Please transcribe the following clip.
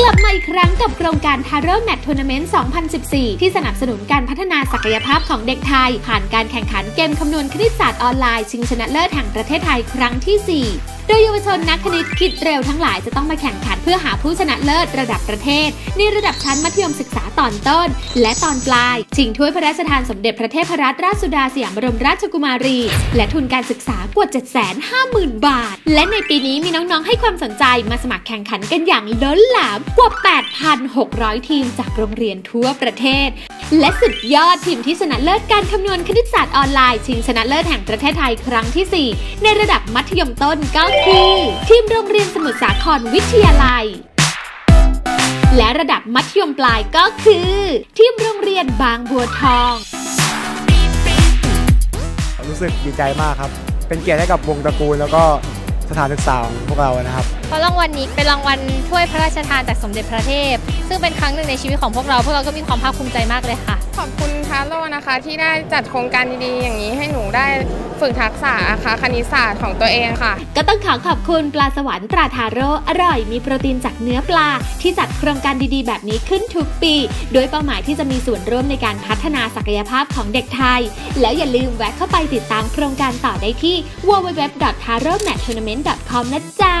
กลับมาอีกครั้งกับโครงการ t a r o m a t Tournament 2014 ที่สนับสนุนการพัฒนาศักยภาพของเด็กไทย ผ่านการแข่งขันเกมคำนวณคณิตศาสตร์ออนไลน์ ชิงชนะเลิศแห่งประเทศไทยครั้งที่ 4 โดยเยาวชนนักคณิตคิดเร็วทั้งหลายจะต้องมาแข่งขันเพื่อหาผู้ชนะเลิศระดับประเทศ ในระดับชั้นมัธยมศึกษาตอนต้น และตอนปลาย ชิงถ้วยพระราชทานสมเด็จพระเทพรัตนราชสุดาสยามบรมราชกุมารี และทุนการศึกษากว่า 750,000 บาท และในปีนี้มีน้องๆ ให้ความสนใจมาสมัครแข่งขันกันอย่างล้นหลามกว่า 8,600 ทีมจากโรงเรียนทั่วประเทศ และสุดยอดทีมที่ชนะเลิศการคำนวณคณิตศาสตร์ออนไลน์ ชิงชนะเลิศแห่งประเทศไทยครั้งที่ 4 ในระดับมัธยมต้นก็คือ ทีมโรงเรียนสมุทรสาครวิทยาลัย และระดับมัธยมปลายก็คือ ทีมโรงเรียนบางบัวทอง รู้สึกดีใจมากครับ เป็นเกียรติให้กับวงตระกูลแล้วก็ สถานศึกษาของพวกเรานะครับ เพราะรางวัลนี้เป็นรางวัลถ้วยพระราชทานจากสมเด็จพระเทพ ซึ่งเป็นครั้งหนึ่งในชีวิตของพวกเรา พวกเราก็มีความภาคภูมิใจมากเลยค่ะ ขอบคุณทาโร่นะคะที่ได้จัดโครงการดีๆอย่างนี้ให้หนูได้ ฝึกทักษะค่ะคณิตศาสตร์ของตัวเองค่ะ ก็ต้องขอขอบคุณปลาสวรรค์ตราทาโร่อร่อย มีโปรตีนจากเนื้อปลา ที่จัดโครงการดีๆ แบบนี้ขึ้นทุกปี โดยเป้าหมายที่จะมีส่วนร่วมในการพัฒนาศักยภาพของเด็กไทย แล้วอย่าลืมแวะเข้าไปติดตามโครงการต่อได้ที่ www.taromattournament.com นะจ๊ะ